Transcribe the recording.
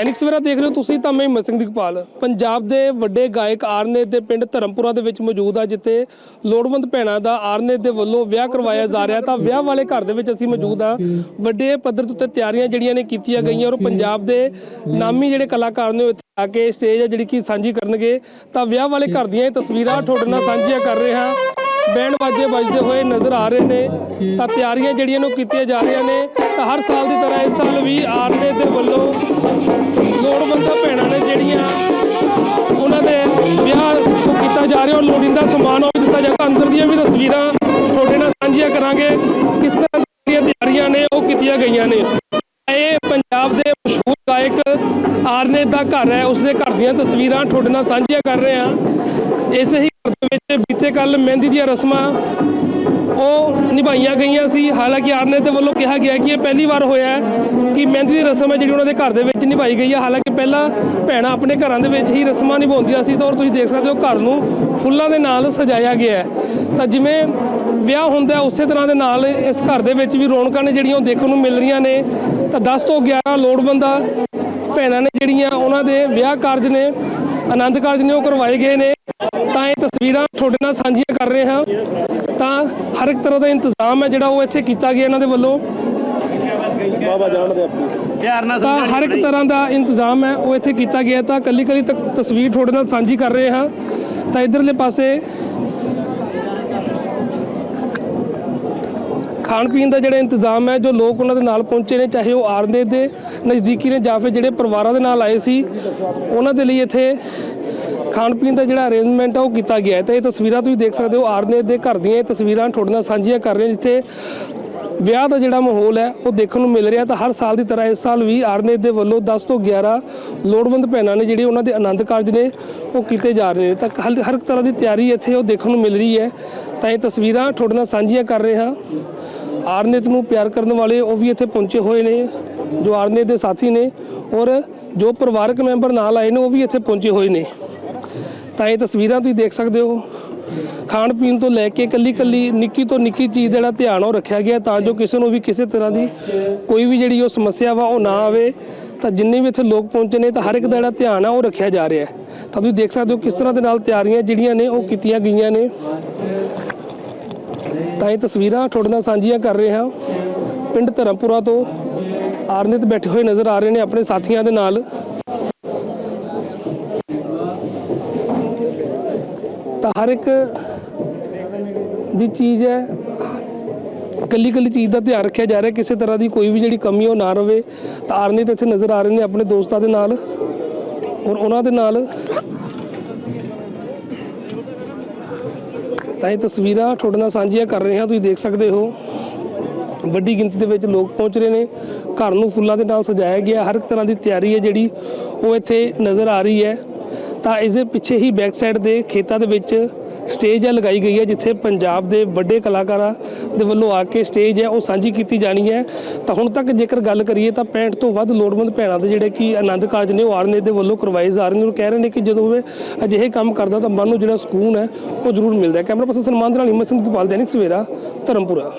ਦੈਨਿਕ ਸਵੇਰਾ ਦੇਖ ਰਹੇ ਹੋ ਤੁਸੀਂ ਤਾਂ ਮੈਂ ਹਿੰਮਤ ਸਿੰਘ ਦੀਪਾਲ ਪੰਜਾਬ ਦੇ ਵੱਡੇ ਗਾਇਕ ਆਰਨੇ ਦੇ ਪਿੰਡ ਧਰਮਪੁਰਾ ਦੇ ਵਿੱਚ ਮੌਜੂਦ ਆ, ਜਿੱਥੇ ਲੋੜਵੰਦ ਭੈਣਾਂ ਦਾ ਆਰਨੇ ਦੇ ਵੱਲੋਂ ਵਿਆਹ ਕਰਵਾਇਆ ਜਾ ਰਿਹਾ ਤਾਂ ਵਿਆਹ ਵਾਲੇ ਘਰ ਦੇ ਵਿੱਚ ਅਸੀਂ ਮੌਜੂਦ ਆ। ਵੱਡੇ ਪੱਧਰ ਤੇ ਉੱਤੇ ਤਿਆਰੀਆਂ ਜਿਹੜੀਆਂ ਨੇ ਕੀਤੀਆਂ ਗਈਆਂ ਔਰ ਪੰਜਾਬ ਦੇ ਨਾਮੀ ਜਿਹੜੇ ਕਲਾਕਾਰ ਨੇ ਉਹ ਇੱਥੇ ਆ ਕੇ ਸਟੇਜ ਆ ਜਿਹੜੀ ਕਿ ਸਾਂਝੀ ਕਰਨਗੇ। ਤਾਂ ਵਿਆਹ ਵਾਲੇ ਘਰ ਦੀਆਂ ਇਹ ਤਸਵੀਰਾਂ ਤੁਹਾਡੇ ਨਾਲ ਸਾਂਝੀਆਂ ਕਰ ਰਹੇ ਹਾਂ। ਬੈਂਡ ਬਾਜੇ ਵੱਜਦੇ ਹੋਏ ਨਜ਼ਰ ਆ ਰਹੇ ਨੇ। ਤਾਂ ਤਿਆਰੀਆਂ ਜਿਹੜੀਆਂ ਨੂੰ ਕੀਤੀਆਂ ਜਾ ਰਹੀਆਂ ਨੇ, ਤਾਂ ਹਰ ਸਾਲ ਦੀ ਤਰ੍ਹਾਂ ਇਸ ਸਾਲ ਵੀ ਆਰਨੇ ਦੇ ਵੱਲੋਂ ਲੋੜਵੰਦਾਂ ਭੈਣਾਂ ਨੇ ਜਿਹੜੀਆਂ ਉਹਨਾਂ ਦੇ ਵਿਆਹ ਕੀਤਾ ਜਾ ਰਿਹਾ ਔਰ ਲੋੜੀਂਦਾ ਸਮਾਨ ਉਹ ਵੀ ਦਿੱਤਾ ਜਾਏਗਾ। ਅੰਦਰ ਦੀਆਂ ਵੀ ਤਸਵੀਰਾਂ ਤੁਹਾਡੇ ਨਾਲ ਸਾਂਝੀਆਂ ਕਰਾਂਗੇ, ਕਿਸ ਤਰ੍ਹਾਂ ਦੀਆਂ ਤਿਆਰੀਆਂ ਨੇ, ਉਹ ਕੀਤੀਆਂ ਗਈਆਂ ਨੇ। ਇਹ ਪੰਜਾਬ ਦੇ ਮਸ਼ਹੂਰ ਗਾਇਕ ਆਰਨੇ ਦਾ ਘਰ ਹੈ, ਉਸਦੇ ਘਰ ਦੀਆਂ ਤਸਵੀਰਾਂ ਤੁਹਾਡੇ ਨਾਲ ਸਾਂਝੀਆਂ ਕਰ ਰਹੇ ਹਾਂ। ਇਸੇ ਹੀ ਵਿੱਚ ਬੀਤੇ ਕੱਲ ਮਹਿੰਦੀ ਦੀਆਂ ਰਸਮਾਂ ਉਹ ਨਿਭਾਈਆਂ ਗਈਆਂ ਸੀ। ਹਾਲਾਂਕਿ ਆਰਨੇ ਦੇ ਵੱਲੋਂ ਕਿਹਾ ਗਿਆ ਕਿ ਇਹ ਪਹਿਲੀ ਵਾਰ ਹੋਇਆ ਕਿ ਮਹਿੰਦੀ ਦੀ ਰਸਮ ਹੈ ਜਿਹੜੀ ਉਹਨਾਂ ਦੇ ਘਰ ਦੇ ਵਿੱਚ ਨਿਭਾਈ ਗਈ ਹੈ ਹਾਲਾਂਕਿ ਪਹਿਲਾਂ ਭੈਣਾਂ ਆਪਣੇ ਘਰਾਂ ਦੇ ਵਿੱਚ ਹੀ ਰਸਮਾਂ ਨਿਭਾਉਂਦੀਆਂ ਸੀ ਤਾਂ ਔਰ ਤੁਸੀਂ ਦੇਖ ਸਕਦੇ ਹੋ ਘਰ ਨੂੰ ਫੁੱਲਾਂ ਦੇ ਨਾਲ ਸਜਾਇਆ ਗਿਆ ਹੈ। ਤਾਂ ਜਿਵੇਂ ਵਿਆਹ ਹੁੰਦਾ ਉਸੇ ਤਰ੍ਹਾਂ ਦੇ ਨਾਲ ਇਸ ਘਰ ਦੇ ਵਿੱਚ ਵੀ ਰੌਣਕਾਂ ਨੇ ਜਿਹੜੀਆਂ ਉਹ ਦੇਖਣ ਨੂੰ ਮਿਲ ਰਹੀਆਂ ਨੇ। ਤਾਂ 10 ਤੋਂ 11 ਲੋੜਵੰਦਾਂ ਭੈਣਾਂ ਨੇ ਜਿਹੜੀਆਂ ਉਹਨਾਂ ਦੇ ਵਿਆਹ ਕਾਰਜ ਨੇ, ਆਨੰਦ ਕਾਰਜ ਨੇ ਉਹ ਕਰਵਾਏ ਗਏ ਨੇ। ਤਾਂ ਇਹ ਤਸਵੀਰਾਂ ਤੁਹਾਡੇ ਨਾਲ ਸਾਂਝੀਆਂ ਕਰ ਰਹੇ ਹਾਂ। ਤਾਂ ਹਰ ਇੱਕ ਤਰ੍ਹਾਂ ਦਾ ਇੰਤਜ਼ਾਮ ਹੈ ਜਿਹੜਾ ਉਹ ਇੱਥੇ ਕੀਤਾ ਗਿਆ ਇਹਨਾਂ ਦੇ ਵੱਲੋਂ। ਬਾਬਾ ਜਾਣਦੇ ਆਪਣੀ। ਪਿਆਰ ਨਾਲ ਤਾਂ ਹਰ ਇੱਕ ਤਰ੍ਹਾਂ ਦਾ ਇੰਤਜ਼ਾਮ ਹੈ ਉਹ ਇੱਥੇ ਕੀਤਾ ਗਿਆ। ਤਾਂ ਕੱਲੀ ਕੱਲੀ ਤੱਕ ਤਸਵੀਰ ਤੁਹਾਡੇ ਨਾਲ ਸਾਂਝੀ ਕਰ ਰਹੇ ਹਾਂ। ਤਾਂ ਇਧਰਲੇ ਪਾਸੇ ਖਾਣ ਪੀਣ ਦਾ ਜਿਹੜਾ ਇੰਤਜ਼ਾਮ ਹੈ ਜੋ ਲੋਕ ਉਹਨਾਂ ਦੇ ਨਾਲ ਪਹੁੰਚੇ ਨੇ ਚਾਹੇ ਉਹ ਆਰਨੇ ਦੇ ਨਜ਼ਦੀਕੀ ਨੇ ਜਾਂ ਫਿਰ ਜਿਹੜੇ ਪਰਿਵਾਰਾਂ ਦੇ ਨਾਲ ਆਏ ਸੀ ਉਹਨਾਂ ਦੇ ਲਈ ਇੱਥੇ ਖਾਣ ਪੀਣ ਦਾ ਜਿਹੜਾ ਅਰੇਂਜਮੈਂਟ ਆ ਉਹ ਕੀਤਾ ਗਿਆ ਹੈ। ਤਾਂ ਇਹ ਤਸਵੀਰਾਂ ਤੁਸੀਂ ਦੇਖ ਸਕਦੇ ਹੋ ਆਰਨੇ ਦੇ ਘਰ ਦੀਆਂ ਇਹ ਤਸਵੀਰਾਂ ਤੁਹਾਡੇ ਨਾਲ ਸਾਂਝੀਆਂ ਕਰ ਰਹੇ ਜਿੱਥੇ ਵਿਆਹ ਦਾ ਜਿਹੜਾ ਮਾਹੌਲ ਹੈ, ਉਹ ਦੇਖਣ ਨੂੰ ਮਿਲ ਰਿਹਾ ਤਾਂ ਹਰ ਸਾਲ ਦੀ ਤਰ੍ਹਾਂ ਇਸ ਸਾਲ ਵੀ ਆਰਨੇ ਦੇ ਵੱਲੋਂ 10 ਤੋਂ 11 ਲੋੜਵੰਦ ਭੈਣਾਂ ਨੇ ਜਿਹੜੇ ਉਹਨਾਂ ਦੇ ਆਨੰਦ ਕਾਰਜ ਨੇ, ਉਹ ਕੀਤੇ ਜਾ ਰਹੇ ਨੇ। ਤਾਂ ਹਰ ਹਰ ਇੱਕ ਤਰ੍ਹਾਂ ਦੀ ਤਿਆਰੀ ਇੱਥੇ ਉਹ ਦੇਖਣ ਨੂੰ ਮਿਲ ਰਹੀ ਹੈ। ਤਾਂ ਇਹ ਤਸਵੀਰਾਂ ਤੁਹਾਡੇ ਨਾਲ ਸਾਂਝੀਆਂ ਕਰ ਰਹੇ ਹਾਂ। ਆਰਨੇਤ ਨੂੰ ਪਿਆਰ ਕਰਨ ਵਾਲੇ ਉਹ ਵੀ ਇੱਥੇ ਪਹੁੰਚੇ ਹੋਏ ਨੇ, ਜੋ ਆਰਨੇਤ ਦੇ ਸਾਥੀ ਨੇ ਔਰ ਜੋ ਪਰਿਵਾਰਕ ਮੈਂਬਰ ਨਾਲ ਆਏ ਨੇ, ਉਹ ਵੀ ਇੱਥੇ ਪਹੁੰਚੇ ਹੋਏ ਨੇ। ਤਾਂ ਇਹ ਤਸਵੀਰਾਂ ਤੁਸੀਂ ਦੇਖ ਸਕਦੇ ਹੋ। ਖਾਣ ਪੀਣ ਤੋਂ ਲੈ ਕੇ ਕੱਲੀ ਕੱਲੀ ਨਿੱਕੀ ਤੋਂ ਨਿੱਕੀ ਚੀਜ਼ ਦਾ ਜਿਹੜਾ ਧਿਆਨ ਉਹ ਰੱਖਿਆ ਗਿਆ ਤਾਂ ਜੋ ਕਿਸੇ ਨੂੰ ਵੀ ਕਿਸੇ ਤਰ੍ਹਾਂ ਦੀ ਕੋਈ ਵੀ ਜਿਹੜੀ ਉਹ ਸਮੱਸਿਆ ਵਾ ਉਹ ਨਾ ਆਵੇ। ਤਾਂ ਜਿੰਨੇ ਵੀ ਇੱਥੇ ਲੋਕ ਪਹੁੰਚੇ ਨੇ ਤਾਂ ਹਰ ਇੱਕ ਦਾ ਜਿਹੜਾ ਧਿਆਨ ਆ ਉਹ ਰੱਖਿਆ ਜਾ ਰਿਹਾ ਹੈ। ਤਾਂ ਤੁਸੀਂ ਦੇਖ ਸਕਦੇ ਹੋ ਕਿਸ ਤਰ੍ਹਾਂ ਦੇ ਨਾਲ ਤਿਆਰੀਆਂ ਜਿਹੜੀਆਂ ਨੇ ਉਹ ਕੀਤੀਆਂ ਗਈਆਂ ਨੇ। ਤਾਂ ਇਹ ਤਸਵੀਰਾਂ ਤੁਹਾਡੇ ਨਾਲ ਸਾਂਝੀਆਂ ਕਰ ਰਹੇ ਹਾਂ। ਪਿੰਡ ਧਰਮਪੁਰਾ ਤੋਂ ਆਰਨਿਤ ਬੈਠੇ ਹੋਏ ਨਜ਼ਰ ਆ ਰਹੇ ਨੇ ਆਪਣੇ ਸਾਥੀਆਂ ਦੇ ਨਾਲ। ਤਾਂ ਹਰ ਇੱਕ ਦੀ ਚੀਜ਼ ਹੈ। ਕੱਲੀ ਕੱਲੀ ਚੀਜ਼ ਦਾ ਧਿਆਨ ਰੱਖਿਆ ਜਾ ਰਿਹਾ, ਕਿਸੇ ਤਰ੍ਹਾਂ ਦੀ ਕੋਈ ਵੀ ਜਿਹੜੀ ਕਮੀ ਉਹ ਨਾ ਰਵੇ। ਤਾਂ ਆਰਨਿਤ ਇੱਥੇ ਨਜ਼ਰ ਆ ਰਹੇ ਨੇ ਆਪਣੇ ਦੋਸਤਾਂ ਦੇ ਨਾਲ ਔਰ ਉਹਨਾਂ ਦੇ ਨਾਲ। ਤਾਂ ਇਹ ਤਸਵੀਰਾਂ ਤੁਹਾਡੇ ਨਾਲ ਸਾਂਝੀਆਂ ਕਰ ਰਹੇ ਹਾਂ, ਤੁਸੀਂ ਦੇਖ ਸਕਦੇ ਹੋ। ਵੱਡੀ ਗਿਣਤੀ ਦੇ ਵਿੱਚ ਲੋਕ ਪਹੁੰਚ ਰਹੇ ਨੇ। ਘਰ ਨੂੰ ਫੁੱਲਾਂ ਦੇ ਨਾਲ ਸਜਾਇਆ ਗਿਆ। ਹਰ ਇੱਕ ਤਰ੍ਹਾਂ ਦੀ ਤਿਆਰੀ ਹੈ ਜਿਹੜੀ ਉਹ ਇੱਥੇ ਨਜ਼ਰ ਆ ਰਹੀ ਹੈ। ਤਾਂ ਇਸ ਦੇ ਪਿੱਛੇ ਹੀ ਬੈਕ ਸਾਈਡ ਦੇ ਖੇਤਾਂ ਦੇ ਵਿੱਚ ਸਟੇਜ ਹੈ ਲਗਾਈ ਗਈ ਹੈ, ਜਿੱਥੇ ਪੰਜਾਬ ਦੇ ਵੱਡੇ ਕਲਾਕਾਰਾਂ ਦੇ ਵੱਲੋਂ ਆ ਕੇ ਸਟੇਜ ਹੈ, ਉਹ ਸਾਂਝੀ ਕੀਤੀ ਜਾਣੀ ਹੈ। ਤਾਂ ਹੁਣ ਤੱਕ ਜੇਕਰ ਗੱਲ ਕਰੀਏ ਤਾਂ 65 ਤੋਂ ਵੱਧ ਲੋੜਵੰਦ ਭੈਣਾਂ ਦੇ ਜਿਹੜੇ ਕਿ ਆਨੰਦ ਕਾਰਜ ਨੇ, ਉਹ ਆਰਨੇ ਦੇ ਵੱਲੋਂ ਕਰਵਾਏ ਜਾ ਰਹੇ ਨੇ। ਉਹ ਕਹਿ ਰਹੇ ਨੇ ਕਿ ਜਦੋਂ ਇਹ ਅਜਿਹੇ ਕੰਮ ਕਰਦਾ ਤਾਂ ਮਨ ਨੂੰ ਜਿਹੜਾ ਸਕੂਨ ਹੈ, ਉਹ ਜ਼ਰੂਰ ਮਿਲਦਾ ਹੈ। ਕੈਮਰਾ ਪਰਸਨ ਸਨਮਾਨ ਦੇ ਨਾਲ ਹਿੰਮਤ ਸਿੰਘ ਗੋਪਾਲ, ਦੈਨਿਕ ਸਵੇਰਾ, ਧਰਮਪੁਰਾ।